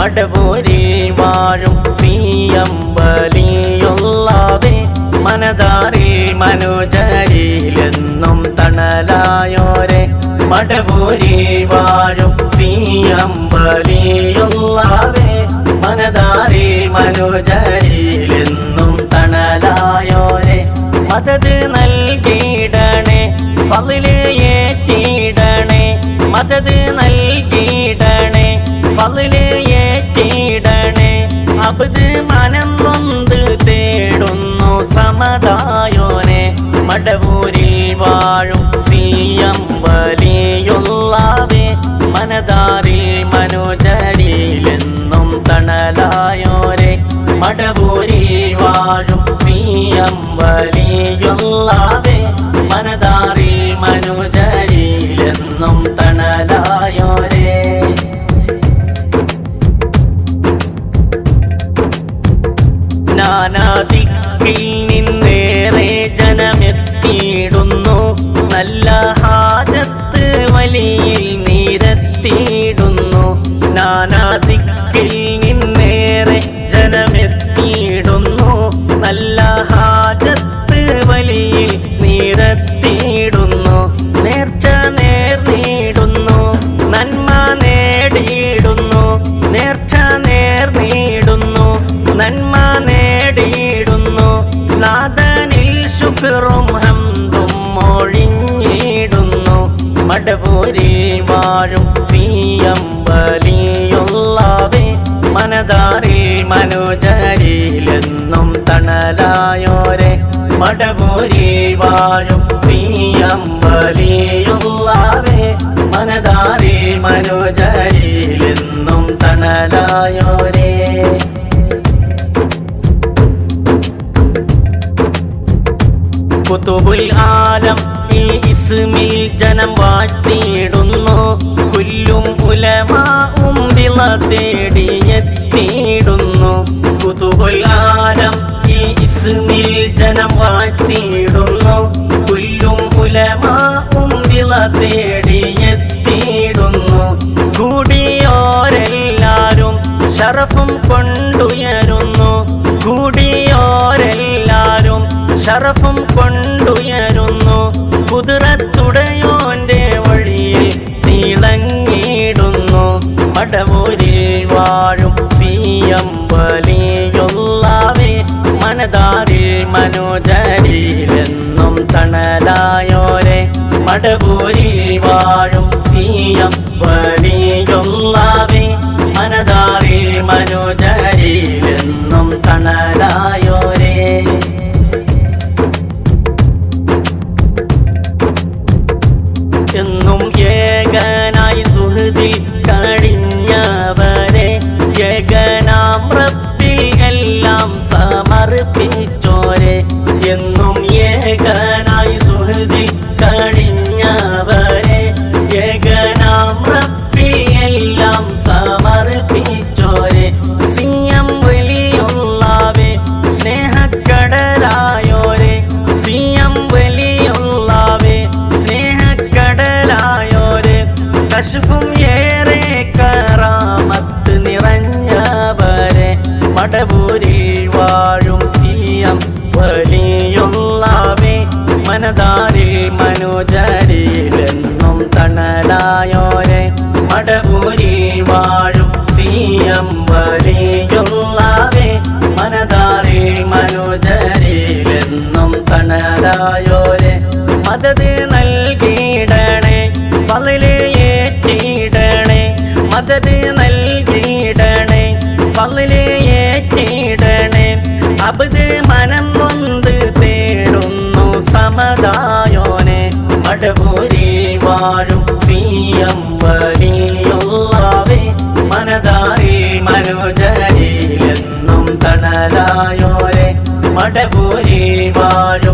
മടവൂരിൽ വാഴും സീയമ്പലിയുള്ളവേ മനതാറിൽ മനോജരിയിലെന്നും തണലായോരെ മടവൂരിൽ വാഴും സീയമ്പലിയുള്ളവേ മനതാറിൽ മനോജരിയിലെന്നും തണലായോരെ. മദത് നൽകിയിടണേ ഫലിൽ ഏറ്റിടണേ മദത് നൽകിയിടണേ ഫലിൽ മടവൂരിൽ വാഴും സീയമ്പലിയുള്ളവേ മനതാറിൽ മനോജരിയിലെന്നും തണലായോരെ മടവൂരിൽ വാഴും സീയമ്പലിയുള്ളവേ മനതാറിൽ മനോജരിയിലെന്നും തണലായോരേ. നാനാദിക്കിൽ ഹാജത്ത് വലിയിൽ നിരത്തിയിടുന്നു. നാനാദിക്കിൽ നിന്നേറെ ജനമെത്തിയിടുന്നു. നല്ല ഹാജത്ത് വലിയിൽ നിരത്തിയിടുന്നു. നേർച്ച നേർന്നിടുന്നു നന്മ നേടിയിടുന്നു. നേർച്ച നേർന്നിടുന്നു നന്മ നേടിയിടുന്നു. നാദനിൽ ശുക്റും മനതാറിൽ മനോജരിയിലെന്നും തണലായോരെ മടവൂരിൽ വാഴും സീയമ്പലിയുള്ളവേ മനതാറിൽ മനോജരിയിലെന്നും തണലായോരേ. കുത്തുബുൽ ആലം ഈ ഇസ്മിൽ ജനം വാഴ്ത്തിയിടുന്നു. പുല്ലും ഉലമാവും വിള തേടിയെത്തിയിടുന്നു ഇസ്മിൽ ജനം വാഴ്ത്തിയിടുന്നു. പുല്ലും പുലമാവും വിള തേടിയെത്തിയിടുന്നു കൂടിയോരെല്ലാരും ഷറഫും കൊണ്ടുയരുന്നു. കൂടിയോരെല്ലാരും ഷറഫും കൊണ്ടുയരുന്നു. കുതിരത്തുടയോന്റെ മനതാരിൽ മനോജരിയിലെന്നും തണലായോരെ മടപൂരിൽ വാഴും സീയം വലിയൊന്നാവേ. മനതാരിൽ മനോജരിലെന്നും മനതാരിൽ മനോജരിലെന്നും തണലായോരെ മടപൂരിൽ വാഴും സീയം മനതാരിൽ മടവൂരിൽ വാഴും